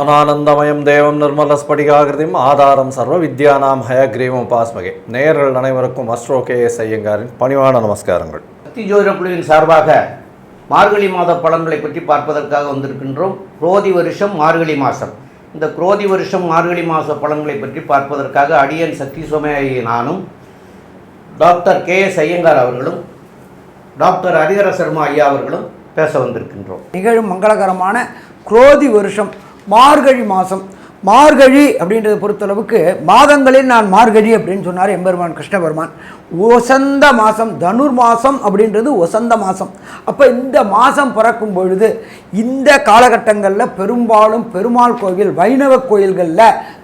ஞானானந்தமயம் தேவம் நிர்மலஸ்படிகாகிருதியும் ஆதாரம் சர்வ வித்யானாம் ஹயக்ரீவம் உபாஸ்மகே. நேயர்கள் அனைவருக்கும் அஸ்ட்ரோ கே எஸ் ஐயங்காரின் பணிவான நமஸ்காரங்கள். சக்தி ஜோதிட குழுவின் சார்பாக மார்கழி மாத பலன்களை பற்றி பார்ப்பதற்காக வந்திருக்கின்றோம். குரோதி வருஷம் மார்கழி மாதம் இந்த குரோதி வருஷம் மார்கழி மாத பலன்களை பற்றி பார்ப்பதற்காக அடியன் சக்தி சோமயாயி நானும் டாக்டர் கே எஸ் ஐயங்கார் அவர்களும் டாக்டர் ஹரிஹர சர்மா ஐயா அவர்களும் பேச வந்திருக்கின்றோம். நிகழும் மங்களகரமான குரோதி வருஷம் மார்கழி மாதம் மார்கழி அப்படின்றத பொறுத்தளவுக்கு மாதங்களில் நான் மார்கழி அப்படின்னு சொன்னார் எம்பெருமான் கிருஷ்ணபெருமான். ஒசந்த மாதம் தனுர் மாதம் அப்படின்றது ஒசந்த மாதம் அப்போ இந்த மாதம் பிறக்கும் பொழுது இந்த காலகட்டங்களில் பெரும்பாலும் பெருமாள் கோவில் வைணவ கோயில்களில்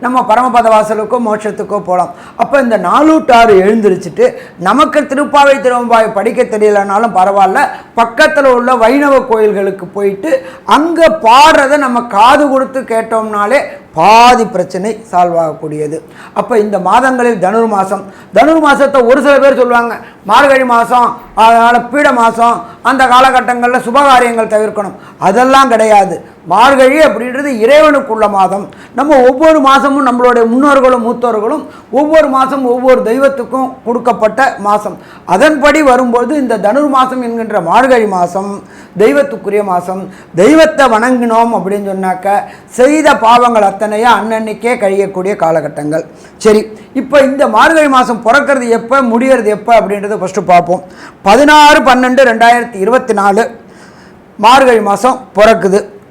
நம்ம பரமபத வாசலுக்கோ மோட்சத்துக்கோ போகலாம் அப்போ இந்த நாலூட்டாறு எழுந்திரிச்சிட்டு நமக்கு திருப்பாவை திருவம்பாவை படிக்க தெரியலனாலும் பரவாயில்ல. பக்கத்தில் உள்ள வைணவ கோயில்களுக்கு போயிட்டு அங்கே பாடுறதை நம்ம காது கொடுத்து கேட்டோம்னாலே பாதி பிரச்சனை சால்வ் ஆகக்கூடியது. அப்போ இந்த மாதங்களில் தனுர் மாதம் தனுர் மாதத்தை ஒரு சில பேர் சொல்லுவாங்க மார்கழி மாதம் அதனால் பீட மாதம் அந்த காலகட்டங்களில் சுபகாரியங்கள் தவிர்க்கணும். அதெல்லாம் கிடையாது. மார்கழி அப்படின்றது இறைவனுக்குள்ள மாதம். நம்ம ஒவ்வொரு மாதமும் நம்மளுடைய முன்னோர்களும் மூத்தோர்களும் ஒவ்வொரு மாதம் ஒவ்வொரு தெய்வத்துக்கும் கொடுக்கப்பட்ட மாதம் அதன்படி வரும்போது இந்த தனுர் மாதம் என்கின்ற மார்கழி மாதம் தெய்வத்துக்குரிய மாதம் தெய்வத்தை வணங்கினோம் அப்படின்னு சொன்னாக்க செய்த பாவங்கள் சிந்தனையாக அன்னன்னைக்கே கழியக்கூடிய காலகட்டங்கள். சரி இப்போ இந்த மார்கழி மாதம் பிறக்கிறது எப்போ முடியறது எப்போ அப்படின்றத ஃபஸ்ட்டு பார்ப்போம். பதினாறு பன்னெண்டு ரெண்டாயிரத்தி இருபத்தி நாலு மார்கழி மாதம் பிறக்குது.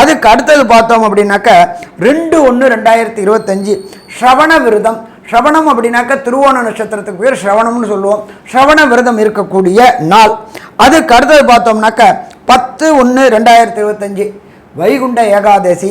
அதுக்கு அடுத்தது பார்த்தோம் அப்படின்னாக்க ரெண்டு ஒன்று ரெண்டாயிரத்தி இருபத்தஞ்சி ஸ்ரவண விரதம். ஸ்ரவணம் அப்படின்னாக்க திருவோண நட்சத்திரத்துக்கு பேர் ஸ்ரவணம்னு சொல்லுவோம். ஸ்ரவண விரதம் இருக்கக்கூடிய நாள். அதுக்கு அடுத்தது பார்த்தோம்னாக்க பத்து ஒன்று ரெண்டாயிரத்தி இருபத்தஞ்சி வைகுண்ட ஏகாதசி.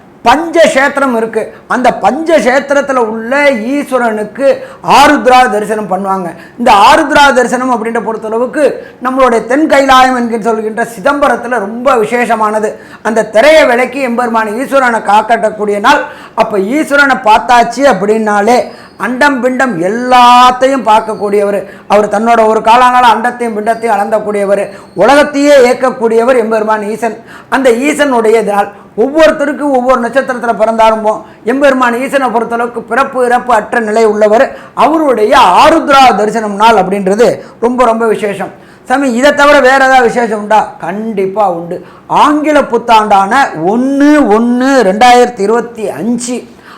பஞ்சக்ஷேத்திரம் இருக்குது அந்த பஞ்சக்ஷேத்திரத்தில் உள்ள ஈஸ்வரனுக்கு ஆருத்ரா தரிசனம் பண்ணுவாங்க. இந்த ஆருத்ரா தரிசனம் அப்படின்ற பொறுத்தளவுக்கு நம்மளுடைய தென் கைலாயம் என்கிற சொல்கின்ற சிதம்பரத்தில் ரொம்ப விசேஷமானது. அந்த திரையை விலைக்கு எம்பெருமான ஈஸ்வரனை காக்கட்டக்கூடிய நாள். அப்போ ஈஸ்வரனை பார்த்தாச்சு அப்படின்னாலே அண்டம் பிண்டம் எல்லாத்தையும் பார்க்கக்கூடியவர். அவர் தன்னோட ஒரு காலங்கால அண்டத்தையும் பிண்டத்தையும் அளந்தக்கூடியவர். உலகத்தையே இயக்கக்கூடியவர் எம்பெருமான் ஈசன். அந்த ஈசனுடைய இதனால் ஒவ்வொருத்தருக்கும் ஒவ்வொரு நட்சத்திரத்தில் பிறந்தாலும் எம்பெருமான் ஈசனை பொறுத்தளவுக்கு பிறப்பு இறப்பு அற்ற நிலை உள்ளவர். அவருடைய ஆருத்ரா தரிசனம் நாள் அப்படின்றது ரொம்ப ரொம்ப விசேஷம். சாமி இதை தவிர வேறு ஏதாவது விசேஷம் உண்டா? கண்டிப்பாக உண்டு. ஆங்கில புத்தாண்டான ஒன்று ஒன்று ரெண்டாயிரத்தி இருபத்தி அஞ்சு.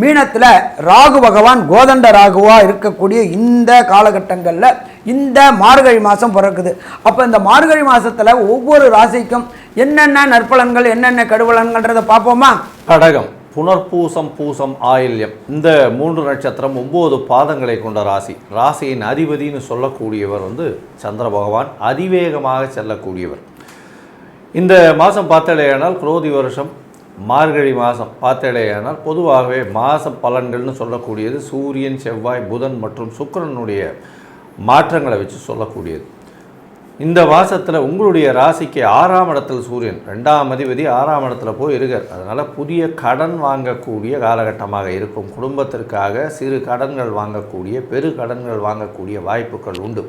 மீனத்தில் ராகு பகவான் கோதண்ட ராகுவாக இருக்கக்கூடிய இந்த காலகட்டங்களில் இந்த மார்கழி மாதம் பிறக்குது. அப்போ இந்த மார்கழி மாதத்தில் ஒவ்வொரு ராசிக்கும் என்னென்ன நற்பலன்கள் என்னென்ன கடுவலன்கள்ன்றதை பார்ப்போமா? கடகம் புனர்பூசம் பூசம் ஆயில்யம். இந்த மூன்று நட்சத்திரம் ஒம்பது பாதங்களை கொண்ட ராசி. ராசியின் அதிபதின்னு சொல்லக்கூடியவர் வந்து சந்திர பகவான். அதிவேகமாக செல்லக்கூடியவர். இந்த மாதம் பார்த்தாலேயானால் குரோதி வருஷம் மார்கழி மாதம் பார்த்தடையானால் பொதுவாகவே மாத பலன்கள்னு சொல்லக்கூடியது சூரியன் செவ்வாய் புதன் மற்றும் சுக்கரனுடைய மாற்றங்களை வச்சு சொல்லக்கூடியது. இந்த மாதத்தில் உங்களுடைய ராசிக்கு ஆறாம் இடத்தில் சூரியன் ரெண்டாம் அதிபதி ஆறாம் இடத்துல போய் இருக்கார். அதனால் புதிய கடன் வாங்கக்கூடிய காலகட்டமாக இருக்கும். குடும்பத்திற்காக சிறு கடன்கள் வாங்கக்கூடிய பெரு கடன்கள் வாங்கக்கூடிய வாய்ப்புகள் உண்டு.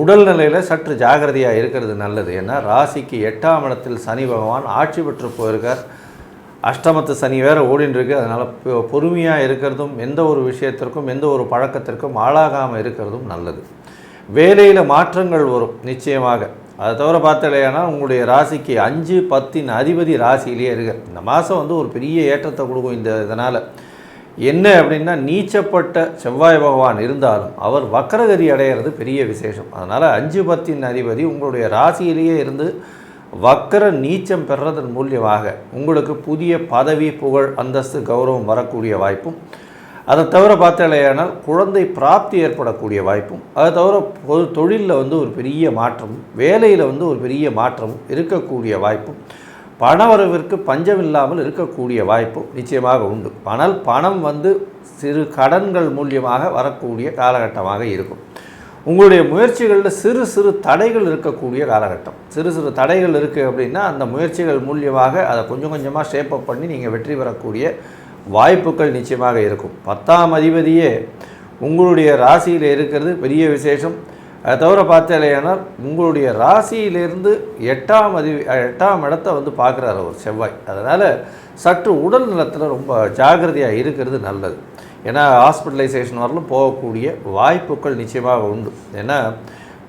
உடல்நிலையில் சற்று ஜாகிரதையாக இருக்கிறது நல்லது. ஏன்னா ராசிக்கு எட்டாம் இடத்தில் சனி பகவான் ஆட்சி பெற்று போயிருக்கார். அஷ்டமத்து சனி வேற ஓடின்னு அதனால் பொறுமையாக இருக்கிறதும் எந்த ஒரு விஷயத்திற்கும் எந்த ஒரு பழக்கத்திற்கும் ஆளாகாமல் இருக்கிறதும் நல்லது. வேலையில் மாற்றங்கள் வரும் நிச்சயமாக. அதை தவிர பார்த்தலையானா உங்களுடைய ராசிக்கு அஞ்சு பத்தின் அதிபதி ராசியிலேயே இருக்கு இந்த மாதம் வந்து ஒரு பெரிய ஏற்றத்தை கொடுக்கும் இந்த இதனால். என்ன அப்படின்னா நீச்சப்பட்ட செவ்வாய் பகவான் இருந்தாலும் அவர் வக்கரகதி அடையிறது பெரிய விசேஷம். அதனால் அஞ்சு பத்தின் அதிபதி உங்களுடைய ராசியிலேயே இருந்து வக்கர நீச்சம் பெறுறதன் மூலியமாக உங்களுக்கு புதிய பதவி புகழ் அந்தஸ்து கௌரவம் வரக்கூடிய வாய்ப்பும் அதை தவிர பார்த்தாலேயானால் குழந்தை பிராப்தி ஏற்படக்கூடிய வாய்ப்பும் அதை தவிர பொது தொழிலில் வந்து ஒரு பெரிய மாற்றம் வேலையில் வந்து ஒரு பெரிய மாற்றம் இருக்கக்கூடிய வாய்ப்பும் பணவரவிற்கு பஞ்சம் இல்லாமல் இருக்கக்கூடிய வாய்ப்பும் நிச்சயமாக உண்டு. ஆனால் பணம் வந்து சிறு கடன்கள் மூலியமாக வரக்கூடிய காலகட்டமாக இருக்கும். உங்களுடைய முயற்சிகளில் சிறு சிறு தடைகள் இருக்கக்கூடிய காலகட்டம். சிறு சிறு தடைகள் இருக்குது அப்படின்னா அந்த முயற்சிகள் மூலியமாக அதை கொஞ்சம் கொஞ்சமாக ஷேப் அப் பண்ணி நீங்கள் வெற்றி பெறக்கூடிய வாய்ப்புகள் நிச்சயமாக இருக்கும். பத்தாம் அதிபதியே உங்களுடைய ராசியில் இருக்கிறது பெரிய விசேஷம். அதை தவிர பார்த்தாலேயானால் உங்களுடைய ராசியிலிருந்து எட்டாம் அதி எட்டாம் இடத்த வந்து பார்க்குறாரு ஒரு செவ்வாய். அதனால் சற்று உடல் நலத்தில் ரொம்ப ஜாக்கிரதையாக இருக்கிறது நல்லது. ஏன்னா ஹாஸ்பிட்டலைசேஷன் வரலும் போகக்கூடிய வாய்ப்புகள் நிச்சயமாக உண்டு. ஏன்னா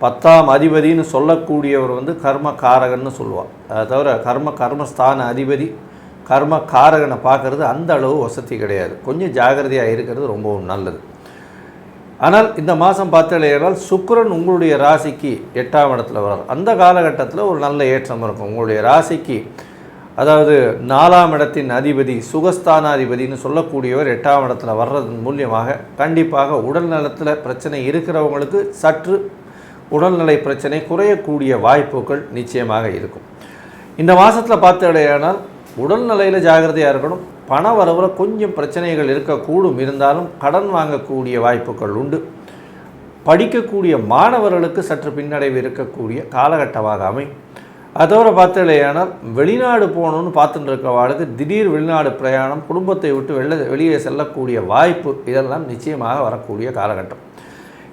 பத்தாம் அதிபதின்னு சொல்லக்கூடியவர் வந்து கர்ம காரகன்னு சொல்லுவாள் அதை தவிர கர்ம கர்மஸ்தான அதிபதி கர்ம காரகனை பார்க்கறது அந்த அளவு வசதி கிடையாது. கொஞ்சம் ஜாக்கிரதையாக இருக்கிறது ரொம்பவும் நல்லது. ஆனால் இந்த மாதம் பார்த்தீங்கன்னா சுக்கரன் உங்களுடைய ராசிக்கு எட்டாம் இடத்துல வர்றார். அந்த காலகட்டத்தில் ஒரு நல்ல ஏற்றம் இருக்கும். உங்களுடைய ராசிக்கு அதாவது நாலாம் இடத்தின் அதிபதி சுகஸ்தானாதிபதினு சொல்லக்கூடியவர் எட்டாம் இடத்துல வர்றதன் மூலியமாக கண்டிப்பாக உடல் நலத்தில் பிரச்சனை இருக்கிறவங்களுக்கு சற்று உடல்நிலை பிரச்சனை குறையக்கூடிய வாய்ப்புகள் நிச்சயமாக இருக்கும். இந்த மாதத்தில் பார்த்தடையானால் உடல்நிலையில் ஜாகிரதையாக இருக்கணும். பண வரவில் கொஞ்சம் பிரச்சனைகள் இருக்கக்கூடும். இருந்தாலும் கடன் வாங்கக்கூடிய வாய்ப்புகள் உண்டு. படிக்கக்கூடிய மாணவர்களுக்கு சற்று பின்னடைவு இருக்கக்கூடிய காலகட்டமாக அமையும். அதோட பார்த்தாலேயானால் வெளிநாடு போகணுன்னு பார்த்துட்டு இருக்கிறவாளுக்கு திடீர் வெளிநாடு பிரயாணம் குடும்பத்தை விட்டு வெளில வெளியே செல்லக்கூடிய வாய்ப்பு இதெல்லாம் நிச்சயமாக வரக்கூடிய காலகட்டம்.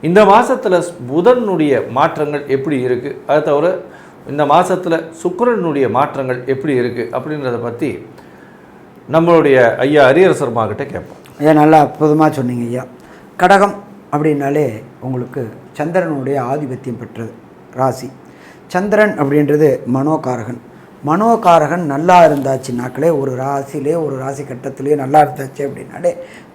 இந்த மாதத்தில் புதனுடைய மாற்றங்கள் எப்படி இருக்குது அது தவிர இந்த மாதத்தில் சுக்கரனுடைய மாற்றங்கள் எப்படி இருக்குது அப்படின்றத பற்றி நம்மளுடைய ஐயா அரியரசர்மா கிட்டே கேட்போம். ஐயா நல்லா அற்புதமாக சொன்னீங்க ஐயா. கடகம் அப்படின்னாலே உங்களுக்கு சந்திரனுடைய ஆதிபத்தியம் பெற்றது ராசி. சந்திரன் அப்படின்றது மனோகாரகன். மனோகாரகன் நல்லா இருந்தாச்சுனாக்களே ஒரு ராசிலே ஒரு ராசி கட்டத்திலே நல்லா இருந்தாச்சு அப்படின்னாலே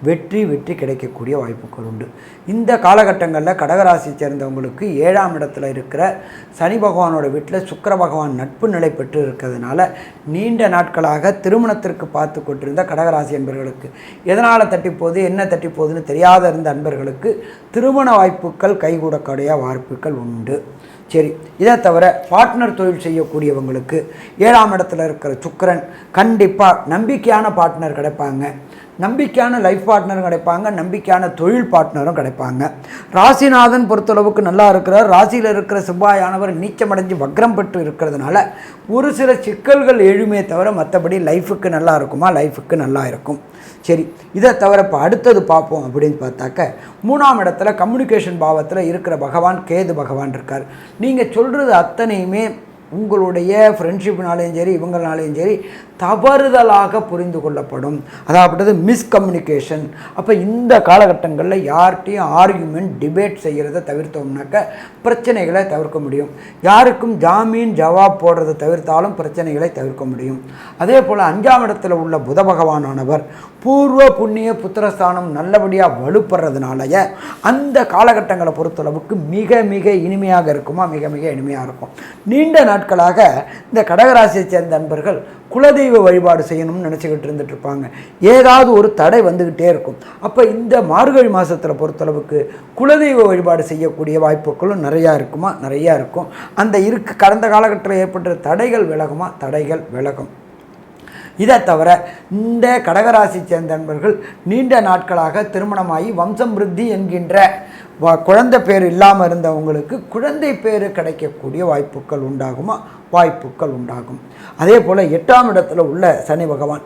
வெற்றி வெற்றி கிடைக்கக்கூடிய வாய்ப்புகள் உண்டு. இந்த காலகட்டங்களில் கடகராசி சேர்ந்தவங்களுக்கு ஏழாம் இடத்துல இருக்கிற சனி பகவானோட வீட்டில் சுக்கர பகவான் நட்பு நிலை பெற்று இருக்கிறதுனால நீண்ட நாட்களாக திருமணத்திற்கு பார்த்து கொண்டிருந்த கடகராசி அன்பர்களுக்கு எதனால் தட்டிப்போது என்ன தட்டிப்போதுன்னு தெரியாத இருந்த அன்பர்களுக்கு திருமண வாய்ப்புகள் கைகூடக்கூடிய வாய்ப்புகள் உண்டு. சரி இதை தவிர பார்ட்னர் தொழில் செய்யக்கூடியவங்களுக்கு ஏழாம் இடத்துல இருக்கிற சுக்கரன் கண்டிப்பாக நம்பிக்கையான பார்ட்னர் கிடைப்பாங்க. நம்பிக்கையான லைஃப் பார்ட்னரும் கிடைப்பாங்க நம்பிக்கையான தொழில் பார்ட்னரும் கிடைப்பாங்க. ராசிநாதன் பொறுத்தளவுக்கு நல்லா இருக்கிறார். ராசியில் இருக்கிற செவ்வாயானவர் நீச்சமடைஞ்சு வக்ரம் பெற்று இருக்கிறதுனால ஒரு சில சிக்கல்கள் எழுமே தவிர மற்றபடி லைஃபுக்கு நல்லா இருக்குமா லைஃபுக்கு நல்லா இருக்கும். சரி இதை தவிர இப்போ அடுத்தது பார்ப்போம் அப்படின்னு பார்த்தாக்க மூணாம் இடத்துல கம்யூனிகேஷன் பாவத்தில் இருக்கிற பகவான் கேது பகவான் இருக்கார். நீங்கள் சொல்கிறது அத்தனையுமே உங்களுடைய ஃப்ரெண்ட்ஷிப்னாலேயும் சரி இவங்களாலேயும் சரி தவறுதலாக புரிந்து கொள்ளப்படும். அதாவது மிஸ்கம்யூனிகேஷன் அப்போ இந்த காலகட்டங்களில் யார்கிட்டையும் ஆர்கியூமெண்ட் டிபேட் செய்கிறத தவிர்த்தோம்னாக்க பிரச்சனைகளை தவிர்க்க முடியும். யாருக்கும் ஜாமீன் ஜவாப் போடுறதை தவிர்த்தாலும் பிரச்சனைகளை தவிர்க்க முடியும். அதே போல் அஞ்சாம் இடத்துல உள்ள புத பகவானானவர் பூர்வ புண்ணிய புத்திரஸ்தானம் நல்லபடியாக வலுப்படுறதுனாலய அந்த காலகட்டங்களை பொறுத்தளவுக்கு மிக மிக இனிமையாக இருக்குமா? மிக மிக இனிமையாக இருக்கும். நீண்ட நாட்களாக இந்த கடகராசியை சேர்ந்த நண்பர்கள் குலதெய்வ வழிபாடு செய்யணும்னு நினச்சிக்கிட்டு இருந்துட்டு இருப்பாங்க. ஏதாவது ஒரு தடை வந்துக்கிட்டே இருக்கும். அப்போ இந்த மார்கழி மாதத்தில் பொறுத்தளவுக்கு குலதெய்வ வழிபாடு செய்யக்கூடிய வாய்ப்புகளும் நிறையா இருக்குமா? நிறையா இருக்கும். அந்த இருக்கு கடந்த காலகட்டத்தில் ஏற்பட்ட தடைகள் விலகுமா? தடைகள் விலகும். இதை தவிர இந்த கடகராசி சேர்ந்த நண்பர்கள் நீண்ட நாட்களாக திருமணமாகி வம்சம் விருத்தி என்கின்ற குழந்தை பேர் இல்லாமல் இருந்தவங்களுக்கு குழந்தை பேர் கிடைக்கக்கூடிய வாய்ப்புகள் உண்டாகுமா? வாய்ப்புகள் உண்டாகும். அதே போல் எட்டாம் இடத்துல உள்ள சனி பகவான்.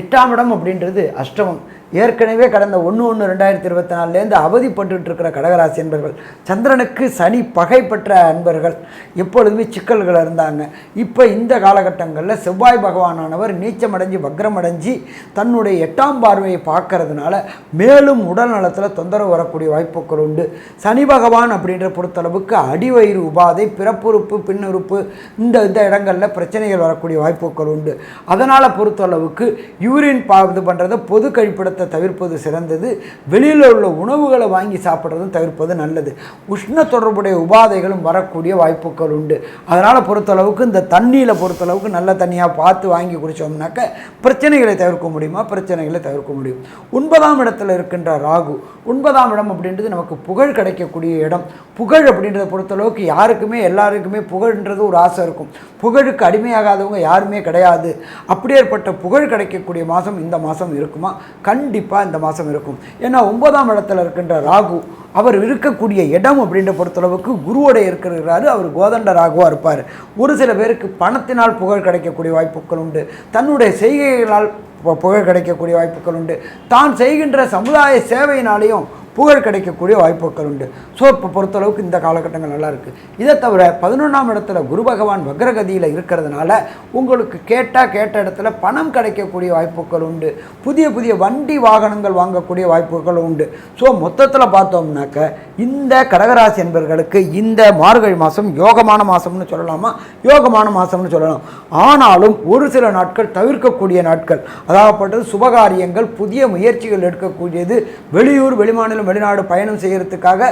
எட்டாம் இடம் அப்படின்றது அஷ்டமம். ஏற்கனவே கடந்த ஒன்று ஒன்று ரெண்டாயிரத்தி இருபத்தி நாலுலேருந்து அவதிப்பட்டு இருக்கிற கடகராசி என்பர்கள் சந்திரனுக்கு சனி பகை பெற்ற அன்பர்கள். எப்பொழுதுமே சிக்கல்கள் இருந்தாங்க. இப்போ இந்த காலகட்டங்களில் செவ்வாய் பகவானானவர் நீச்சமடைஞ்சு வக்ரமடைஞ்சு தன்னுடைய எட்டாம் பார்வையை பார்க்கறதுனால மேலும் உடல் நலத்தில் தொந்தரவு வரக்கூடிய வாய்ப்புகள் உண்டு. சனி பகவான் அப்படின்ற பொறுத்தளவுக்கு அடிவயிறு உபாதை பிறப்புறுப்பு பின்னுறுப்பு இந்த இந்த இடங்களில் பிரச்சனைகள் வரக்கூடிய வாய்ப்புகள் உண்டு. அதனால் பொறுத்தளவுக்கு யூரின் பா இது பண்ணுறதை பொது கழிப்பிடத்தை தவிர்ப்பது சிறந்தது. வெளியில் உள்ள உணவுகளை வாங்கி சாப்பிட்றதும் தவிர்ப்பது நல்லது. உஷ்ண தொடர்புடைய உபாதைகளும் வரக்கூடிய வாய்ப்புகள் உண்டு. அதனால் பொறுத்தளவுக்கு இந்த தண்ணியில் பொறுத்தளவுக்கு நல்ல தண்ணியாக பார்த்து வாங்கி குடித்தோம்னாக்க பிரச்சனைகளை தவிர்க்க முடியுமா? பிரச்சனைகளை தவிர்க்க முடியும். ஒன்பதாம் இடத்துல இருக்கின்ற ராகு ஒன்பதாம் இடம் அப்படின்றது நமக்கு புகழ் புகழ் கிடைக்கக்கூடிய இடம். புகழ் அப்படின்றத பொறுத்தளவுக்கு யாருக்குமே எல்லாருக்குமே புகழ்ன்றது ஒரு ஆசை இருக்கும். புகழுக்கு அடிமையாகாதவங்க யாருமே கிடையாது. அப்படியேற்பட்ட புகழ் கிடைக்கக்கூடிய மாதம் இந்த மாதம் இருக்குமா? கண்டிப்பாக இந்த மாதம் இருக்கும். ஏன்னா ஒன்பதாம் இடத்துல இருக்கின்ற ராகு அவர் இருக்கக்கூடிய இடம் அப்படின்ற பொறுத்தளவுக்கு குருவோட இருக்கிறாரு. அவர் கோதண்ட ராகுவாக இருப்பார். ஒரு சில பேருக்கு பணத்தினால் புகழ் கிடைக்கக்கூடிய வாய்ப்புகள் உண்டு. தன்னுடைய செய்கைகளால் பு- புகழ் கிடைக்கக்கூடிய வாய்ப்புகள் உண்டு. தான் செய்கின்ற சமுதாய சேவையினாலேயும் புகழ் கிடைக்கக்கூடிய வாய்ப்புகள் உண்டு. ஸோ இப்போ பொறுத்தளவுக்கு இந்த காலகட்டங்கள் நல்லா இருக்குது இதை தவிர பதினொன்றாம் இடத்துல குரு பகவான் வக்ரகதியில் இருக்கிறதுனால உங்களுக்கு கேட்டால் கேட்ட இடத்துல பணம் கிடைக்கக்கூடிய வாய்ப்புகள் உண்டு. புதிய புதிய வண்டி வாகனங்கள் வாங்கக்கூடிய வாய்ப்புகள் உண்டு. ஸோ மொத்தத்தில் பார்த்தோம்னாக்க இந்த கடகராசி என்பவர்களுக்கு இந்த மார்கழி மாதம் யோகமான மாதம்னு சொல்லலாமா? யோகமான மாதம்னு சொல்லலாம். ஆனாலும் ஒரு சில நாட்கள் தவிர்க்கக்கூடிய நாட்கள். அதாகப்பட்டது சுபகாரியங்கள் புதிய முயற்சிகள் எடுக்கக்கூடியது. வெளியூர் வெளிமாநிலம் வெளிநாடு பயணம் செய்கிறதுக்காக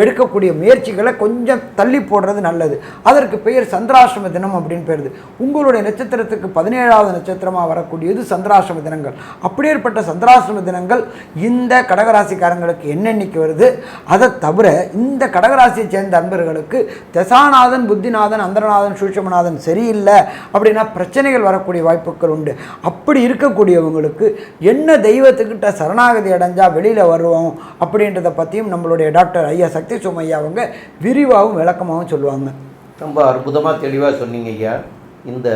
எடுக்கக்கூடிய முயற்சிகளை கொஞ்சம் தள்ளி போடுறது நல்லது. அதற்கு பெயர் சந்திராசிரம தினம் அப்படின்னு பேருது உங்களுடைய நட்சத்திரத்துக்கு பதினேழாவது நட்சத்திரமாக வரக்கூடியது சந்திராசிரம தினங்கள். அப்படியேற்பட்ட சந்திராசிரம தினங்கள் இந்த கடகராசிக்காரங்களுக்கு என்னென்னைக்கு வருது? அதை தவிர இந்த கடகராசியை சேர்ந்த அன்பர்களுக்கு தசாநாதன் புத்திநாதன் அந்தரநாதன் சூட்சமநாதன் சரியில்லை அப்படின்னா பிரச்சனைகள் வரக்கூடிய வாய்ப்புகள் உண்டு. அப்படி இருக்கக்கூடியவங்களுக்கு என்ன தெய்வத்துக்கிட்ட சரணாகதி அடைஞ்சால் வெளியில் வருவோம்? அப்படின்றத பற்றியும் நம்மளுடைய டாக்டர் ஐயா சக்தி சுமையா அவங்க விரிவாகவும் விளக்கமாகவும் சொல்லுவாங்க. ரொம்ப அற்புதமாக தெளிவாக சொன்னீங்க ஐயா. இந்த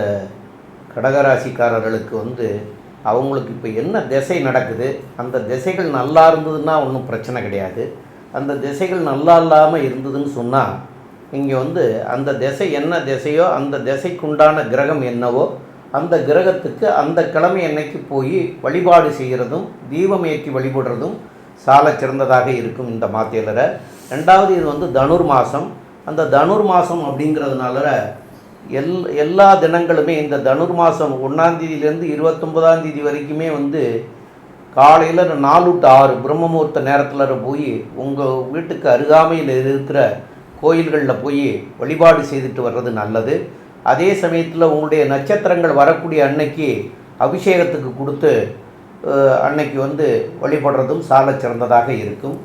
கடகராசிக்காரர்களுக்கு வந்து அவங்களுக்கு இப்போ என்ன திசை நடக்குது? அந்த திசைகள் நல்லா இருந்ததுன்னா ஒன்றும் பிரச்சனை கிடையாது. அந்த திசைகள் நல்லா இல்லாமல் இருந்ததுன்னு சொன்னால் இங்கே வந்து அந்த திசை என்ன திசையோ அந்த திசைக்குண்டான கிரகம் என்னவோ அந்த கிரகத்துக்கு அந்த கிழமை அன்னைக்கு போய் வழிபாடு செய்கிறதும் தீபம் ஏற்றி வழிபடுறதும் சால சிறந்ததாக இருக்கும் இந்த மாத்தியலரை ரெண்டாவது இது வந்து தனுர் மாதம் அந்த தனுர் மாதம் அப்படிங்கிறதுனால எல் எல்லா தினங்களுமே இந்த தனுர் மாதம் ஒன்றாந்தேதியிலேருந்து இருபத்தொம்போதாம் தேதி வரைக்குமே வந்து காலையில் நாலு டு ஆறு பிரம்மமுகூர்த்த நேரத்தில் போய் உங்கள் வீட்டுக்கு அருகாமையில் இருக்கிற கோயில்களில் போய் வழிபாடு செய்துட்டு வர்றது நல்லது. அதே சமயத்தில் உங்களுடைய நட்சத்திரங்கள் வரக்கூடிய அன்னைக்கு அபிஷேகத்துக்கு கொடுத்து அன்னைக்கு வந்து வழிபடுறதும் சாலச் சிறந்ததாக இருக்கும்.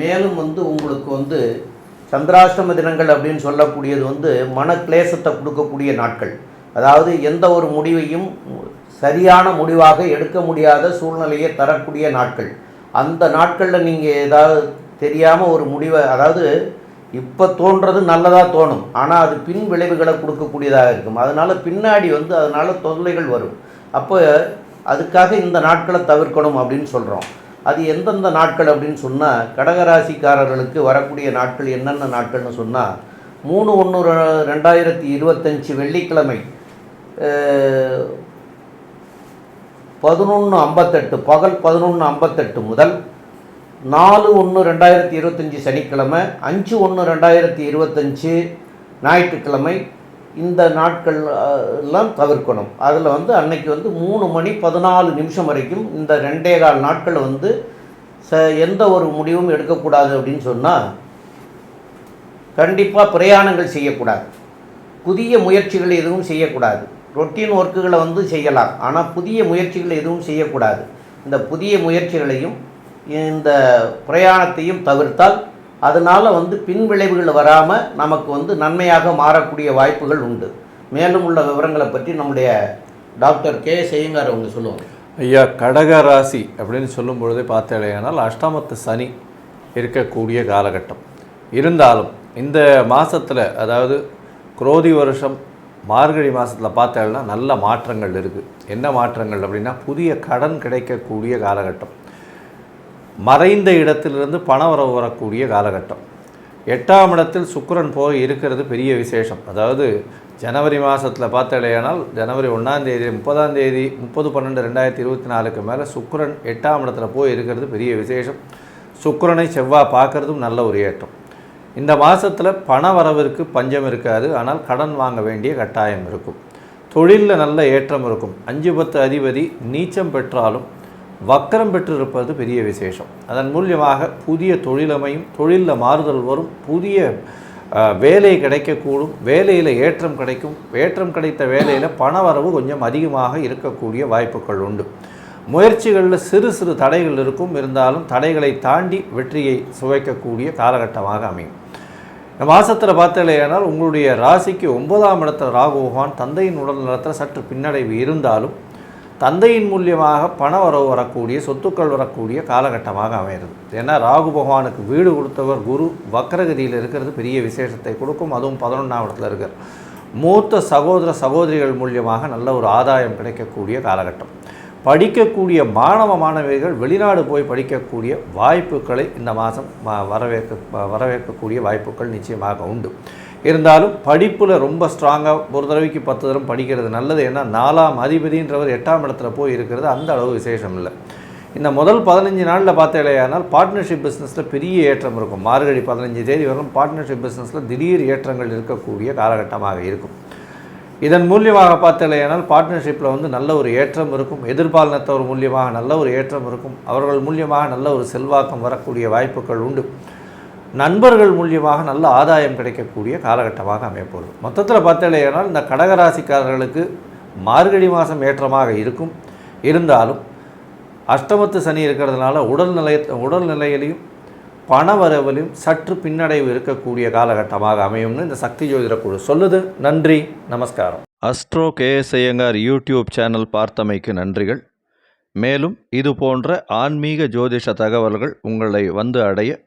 மேலும் வந்து உங்களுக்கு வந்து சந்திராஷ்டம தினங்கள் அப்படின்னு சொல்லக்கூடியது வந்து மன கிளேசத்தை கொடுக்கக்கூடிய நாட்கள். அதாவது எந்த ஒரு முடிவையும் சரியான முடிவாக எடுக்க முடியாத சூழ்நிலையை தரக்கூடிய நாட்கள். அந்த நாட்களில் நீங்கள் ஏதாவது தெரியாமல் ஒரு முடிவை அதாவது இப்போ தோன்றது நல்லதாக தோணும். ஆனால் அது பின் விளைவுகளை கொடுக்கக்கூடியதாக இருக்கும். அதனால் பின்னாடி வந்து அதனால் தொல்லைகள் வரும். அப்போ அதுக்காக இந்த நாட்களை தவிர்க்கணும் அப்படின்னு சொல்கிறோம் அது எந்தெந்த நாட்கள் அப்படின்னு சொன்னால் கடகராசிக்காரர்களுக்கு வரக்கூடிய நாட்கள் என்னென்ன நாட்கள்னு சொன்னால் மூணு ஒன்று ரெண்டாயிரத்தி இருபத்தஞ்சி வெள்ளிக்கிழமை பதினொன்று ஐம்பத்தெட்டு பகல் பதினொன்று ஐம்பத்தெட்டு முதல் நாலு ஒன்று ரெண்டாயிரத்தி இருபத்தஞ்சி சனிக்கிழமை அஞ்சு ஒன்று ரெண்டாயிரத்தி இருபத்தஞ்சி ஞாயிற்றுக்கிழமை இந்த நாட்கள் எல்லாம் தவிர்க்கணும். அதில் வந்து அன்னைக்கு வந்து மூணு மணி பதினாலு நிமிஷம் வரைக்கும் இந்த ரெண்டே கால் நாட்கள் வந்து ச எந்த ஒரு முடிவும் எடுக்கக்கூடாது அப்படின்னு சொன்னால் கண்டிப்பாக பிரயாணங்கள் செய்யக்கூடாது. புதிய முயற்சிகள் எதுவும் செய்யக்கூடாது. ரொட்டீன் ஒர்க்குகளை வந்து செய்யலாம். ஆனால் புதிய முயற்சிகள் எதுவும் செய்யக்கூடாது. இந்த புதிய முயற்சிகளையும் இந்த பிரயாணத்தையும் தவிர்த்தால் அதனால் வந்து பின் விளைவுகள் வராமல் நமக்கு வந்து நன்மையாக மாறக்கூடிய வாய்ப்புகள் உண்டு. மேலும் உள்ள விவரங்களை பற்றி நம்முடைய டாக்டர் கே செய்யுங்கார் அவங்க சொல்லுவாங்க. ஐயா கடக ராசி அப்படின்னு சொல்லும் பொழுதே பார்த்தேனால் அஷ்டமத்து சனி இருக்கக்கூடிய காலகட்டம். இருந்தாலும் இந்த மாதத்தில் அதாவது குரோதி வருஷம் மார்கழி மாதத்தில் பார்த்தேன்னா நல்ல மாற்றங்கள் இருக்குது என்ன மாற்றங்கள் அப்படின்னா புதிய கடன் கிடைக்கக்கூடிய காலகட்டம். மறைந்த இடத்திலிருந்து பணவரவு வரக்கூடிய காலகட்டம். எட்டாம் இடத்தில் சுக்கரன் போய் இருக்கிறது பெரிய விசேஷம். அதாவது ஜனவரி மாதத்தில் பார்த்தாலேயானால் ஜனவரி ஒன்றாம் தேதி முப்பதாம் தேதி முப்பது பன்னெண்டு ரெண்டாயிரத்தி இருபத்தி நாலுக்கு மேலே சுக்கிரன் எட்டாம் இடத்துல போய் இருக்கிறது பெரிய விசேஷம். சுக்கிரனை செவ்வாய் பார்க்குறதும் நல்ல ஒரு ஏற்றம். இந்த மாதத்தில் பண வரவிற்கு பஞ்சம் இருக்காது. ஆனால் கடன் வாங்க வேண்டிய கட்டாயம் இருக்கும். தொழிலில் நல்ல ஏற்றம் இருக்கும். அஞ்சு பத்து அதிபதி நீச்சம் பெற்றாலும் வக்கரம் பெற்றிருப்பது பெரிய விசேஷம். அதன் மூலியமாக புதிய தொழிலமையும் தொழிலில் மாறுதல் வரும் புதிய வேலை கிடைக்கக்கூடும் வேலையில் ஏற்றம் கிடைக்கும் ஏற்றம் கிடைத்த வேலையில் பணவரவு கொஞ்சம் அதிகமாக இருக்கக்கூடிய வாய்ப்புகள் உண்டு. முயற்சிகளில் சிறு சிறு தடைகள் இருக்கும் இருந்தாலும் தடைகளை தாண்டி வெற்றியை சுவைக்கக்கூடிய காலகட்டமாக அமையும். இந்த மாதத்தில் பார்த்தலையானால் உங்களுடைய ராசிக்கு ஒன்பதாம் இடத்துல ராகு பகவான் தந்தையின் உடல் நலத்தில் சற்று பின்னடைவு இருந்தாலும் தந்தையின் மூலியமாக பண வரவு வரக்கூடிய சொத்துக்கள் வரக்கூடிய காலகட்டமாக அமைகிறது. ஏன்னா ராகு பகவானுக்கு வீடு கொடுத்தவர் குரு வக்கரகதியில் இருக்கிறது பெரிய விசேஷத்தை கொடுக்கும். அதுவும் பதினொன்றாம் இடத்துல இருக்கார். மூத்த சகோதர சகோதரிகள் மூலியமாக நல்ல ஒரு ஆதாயம் கிடைக்கக்கூடிய காலகட்டம். படிக்கக்கூடிய மாணவ மாணவிகள் வெளிநாடு போய் படிக்கக்கூடிய வாய்ப்புகளை இந்த மாதம் வரவேற்க வரவேற்கக்கூடிய வாய்ப்புகள் நிச்சயமாக உண்டு. இருந்தாலும் படிப்பில் ரொம்ப ஸ்ட்ராங்காக ஒரு தடவைக்கு பத்து தரம் படிக்கிறது நல்லது. ஏன்னா நாலாம் அதிபதின்றவர் எட்டாம் இடத்துல போய் இருக்கிறது அந்த அளவு விசேஷம் இல்லை. இந்த முதல் பதினஞ்சு நாளில் பார்த்தேலையானால் பார்ட்னர்ஷிப் பிஸ்னஸில் பெரிய ஏற்றம் இருக்கும். மார்கழி பதினஞ்சு தேதி வரும் பார்ட்னர்ஷிப் பிஸ்னஸில் திடீர் ஏற்றங்கள் இருக்கக்கூடிய காலகட்டமாக இருக்கும். இதன் மூலியமாக பார்த்தலையானால் பார்ட்னர்ஷிப்பில் வந்து நல்ல ஒரு ஏற்றம் இருக்கும். எதிர்பாலினத்தவர் மூலியமாக நல்ல ஒரு ஏற்றம் இருக்கும். அவர்கள் மூலியமாக நல்ல ஒரு செல்வாக்கம் வரக்கூடிய வாய்ப்புகள் உண்டு. நண்பர்கள் மூலியமாக நல்ல ஆதாயம் கிடைக்கக்கூடிய காலகட்டமாக அமையப்போகுது. மொத்தத்தில் பார்த்தலையானால் இந்த கடகராசிக்காரர்களுக்கு மார்கழி மாதம் ஏற்றமாக இருக்கும். இருந்தாலும் அஷ்டமத்து சனி இருக்கிறதுனால உடல்நிலை உடல்நிலையிலையும் பண வரவிலையும் சற்று பின்னடைவு இருக்கக்கூடிய காலகட்டமாக அமையும்னு இந்த சக்தி ஜோதிட குழு சொல்லுது. நன்றி நமஸ்காரம். Astro K S Iyengar YouTube channel பார்த்தமைக்கு நன்றிகள். மேலும் இது போன்ற ஆன்மீக ஜோதிஷ தகவல்கள் உங்களை வந்து அடைய